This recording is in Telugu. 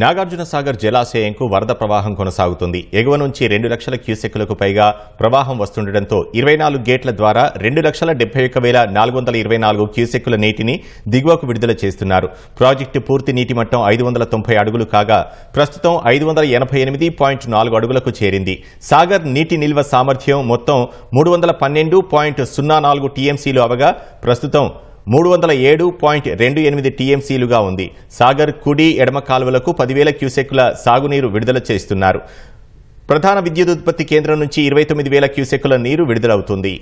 నాగార్జున సాగర్ జలాశయంకు వరద ప్రవాహం కొనసాగుతుంది. ఎగువ నుంచి రెండు లక్షల క్యూసెక్కులకు పైగా ప్రవాహం వస్తుండటంతో ఇరవై నాలుగు గేట్ల ద్వారా రెండు లక్షల డెబ్బై ఒక్క వేల నాలుగు వందల ఇరవై నాలుగు క్యూసెక్కుల నీటిని దిగువకు విడుదల చేస్తున్నారు. ప్రాజెక్టు పూర్తి నీటి మట్టం ఐదు వందల తొంభై అడుగులు కాగా ప్రస్తుతం ఐదు వందల ఎనభై ఎనిమిది పాయింట్ నాలుగు అడుగులకు చేరింది. సాగర్ నీటి నిల్వ సామర్థ్యం మొత్తం మూడు వందల పన్నెండు పాయింట్ సున్నా నాలుగు టీఎంసీలు అవగా ప్రస్తుతం మూడు వందల ఏడు పాయింట్ రెండు ఎనిమిది టీఎంసీలుగా ఉంది. సాగర్ కుడి ఎడమ కాలువలకు పదివేల క్యూసెక్కుల సాగునీరు విడుదల చేస్తున్నారు. ప్రధాన విద్యుత్ ఉత్పత్తి కేంద్రం నుంచి ఇరవై తొమ్మిది వేల క్యూసెక్కుల నీరు విడుదలవుతుంది.